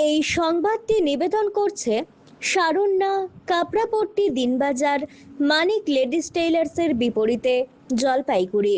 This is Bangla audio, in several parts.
এই সংবাদটি নিবেদন করছে সারণ্যা কাপড়াপট্টি দিনবাজার মানিক লেডিস টেইলার্সের বিপরীতে জলপাইগুড়ি।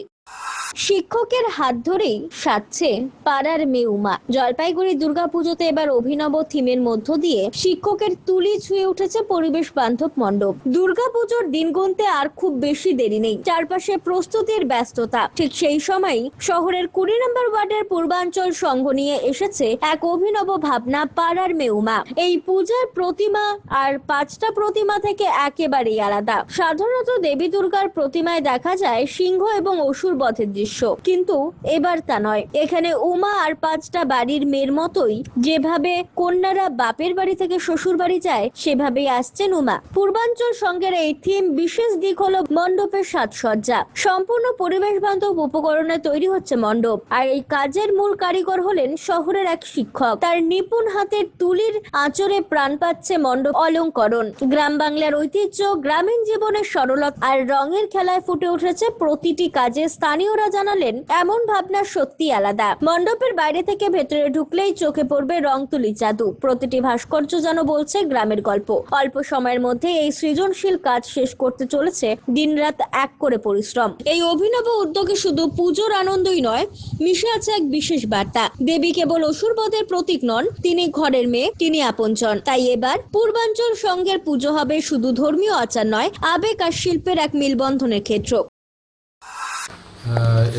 শিক্ষকের হাত ধরেই সাজছে পাড়ার মেয়ে উমা জলপাইগুড়ি দুর্গাপুজোতে এবার অভিনব থিমের মধ্য দিয়ে শিক্ষকের তুলি ছুঁয়ে উঠেছে পরিবেশ বান্ধব মণ্ডপ। দুর্গাপুজোর দিন গুনতে আর খুব বেশি দেরি নেই। চারপাশে প্রস্তুতির ব্যস্ততা। ঠিক সেই সময় শহরের কুড়ি নম্বর ওয়ার্ডের পূর্বাঞ্চল সংঘ নিয়ে এসেছে এক অভিনব ভাবনা পাড়ার মেউমা। এই পূজার প্রতিমা আর পাঁচটা প্রতিমা থেকে একেবারেই আলাদা। সাধারণত দেবী দুর্গার প্রতিমায় দেখা যায় সিংহ এবং অসুর বধের দৃশ্য। কিন্তু এবার তা নয়। এখানে উমা আর পাঁচটা বাড়ির মেয়ের মতোই যেভাবে কন্যারা বাপের বাড়ি থেকে শ্বশুর বাড়ি যায়, সেভাবেই আসছেন উমা। পূর্বাঞ্চল সংঘের এই থিম বিশেষ দিক হলো মণ্ডপের সাজসজ্জা। সম্পূর্ণ পরিবেশ বান্ধব উপকরণে তৈরি হচ্ছে মণ্ডপ। আর এই কাজের মূল কারিগর হলেন শহরের এক শিক্ষক। তার নিপুণ হাতের তুলির আঁচড়ে প্রাণ পাচ্ছে মণ্ডপ অলঙ্করণ। গ্রাম বাংলার ঐতিহ্য, গ্রামীণ জীবনের সরলতা আর রঙের খেলায় ফুটে উঠেছে প্রতিটি কাজে স্থানীয়রা জানালেন, এমন ভাবনা সত্যি আলাদা। মণ্ডপের বাইরে থেকে ভেতরে ঢুকলেই চোখে পড়বে রং তুলি জাদু। প্রতিটি ভাস্কর্য যেন বলছে গ্রামের গল্প। অল্প সময়ের মধ্যে এই সৃজনশীল কাজ শেষ করতে চলেছে দিনরাত এক করে পরিশ্রম। এই অভিনব উদ্যোগে শুধু পুজোর আনন্দই নয়, মিশে আছে এক বিশেষ বার্তা। দেবী কেবল অসুরবদের প্রতীক নন, তিনি ঘরের মেয়ে, তিনি আপনজন। তাই এবার পূর্বাঞ্চল সংঘের পুজো হবে শুধু ধর্মীয় আচার নয়, আবেগ আর শিল্পের এক মিলবন্ধনের ক্ষেত্র।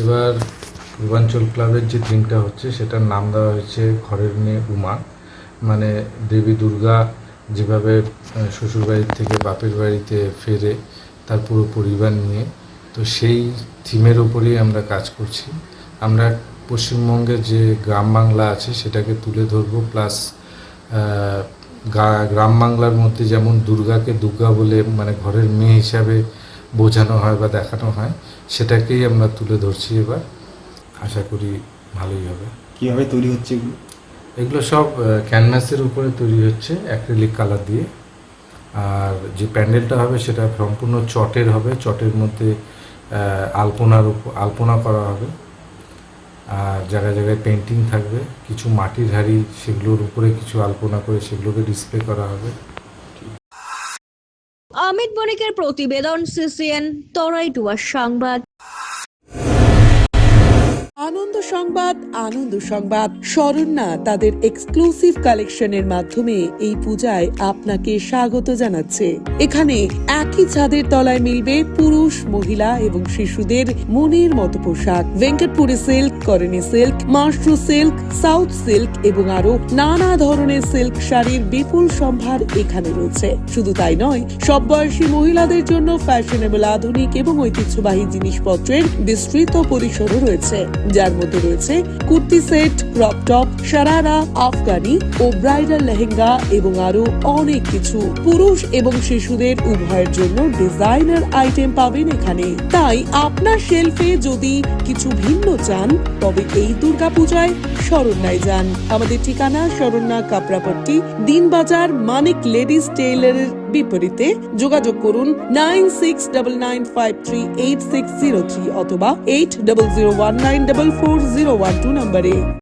এবার পূর্বাঞ্চল ক্লাবের যে থিমটা হচ্ছে, সেটার নাম দেওয়া হয়েছে ঘরের মেয়ে উমা। মানে দেবী দুর্গা যেভাবে শ্বশুরবাড়ির থেকে বাপের বাড়িতে ফেরে তার পুরো পরিবার নিয়ে, তো সেই থিমের ওপরেই আমরা কাজ করছি। আমরা পশ্চিমবঙ্গের যে গ্রাম বাংলা আছে, সেটাকে তুলে ধরবো প্লাস গ্রাম বাংলার মধ্যে যেমন দুর্গাকে দুর্গা বলে মানে ঘরের মেয়ে হিসাবে বোঝানো হয় বা দেখানো হয় সেটাকেই আমরা তুলে ধরছি এবার। আশা করি ভালোই হবে। কীভাবে তৈরি হচ্ছে এগুলো? এগুলো সব ক্যানভাসের উপরে তৈরি হচ্ছে অ্যাক্রিলিক কালার দিয়ে। আর যে প্যান্ডেলটা হবে সেটা সম্পূর্ণ চটের হবে চটের মধ্যে আলপনার উপর আলপনা করা হবে। আর জায়গায় জায়গায় পেন্টিং থাকবে কিছু মাটির হাড়ি সেগুলোর উপরে কিছু আলপনা করে সেগুলোকে ডিসপ্লে করা হবে। অমিত বণিকের প্রতিবেদন সিসিএন তরাই সংবাদ। সংবাদ, আনন্দ সংবাদ। শরণ্যা তাদের এক্সক্লুসিভ কালেকশনের মাধ্যমে এই পূজায় আপনাকে স্বাগত জানাচ্ছে। এখানে একই ছাদের তলায় মিলবে পুরুষ, মহিলা এবং শিশুদের মনের মতো পোশাক। ভেঙ্কটপুরি সিল্ক করেনি সিল্ক, মাশরু সিল্ক, সাউথ সিল্ক এবং আরও নানা ধরনের সিল্ক শাড়ির বিপুল সম্ভার এখানে রয়েছে। শুধু তাই নয়, সব বয়সী মহিলাদের জন্য ফ্যাশনেবল আধুনিক এবং ঐতিহ্যবাহী জিনিসপত্রের বিস্তৃত পরিসরও রয়েছে, যার মধ্যে রয়েছে kurti set crop top sharara, Afghani ও ব্রাইডাল লেহেঙ্গা এবং আরও অনেক কিছু। পুরুষ এবং শিশুদের উভয়ের জন্য ডিজাইনার আইটেম পাবেন এখানে। তাই আপনার শেলফে যদি কিছু ভিন্ন চান, তবে এই দুর্গাপূজায় শরণ্যায় যান। আমাদের ঠিকানা শরণ্যা কাপড়াপট্টি, দিনবাজার মানিক লেডিস টেইলারের বিপরীতে যোগাযোগ করুন nine six double nine five three eight six zero three অথবা eight double zero one nine double four zero one two নম্বরে।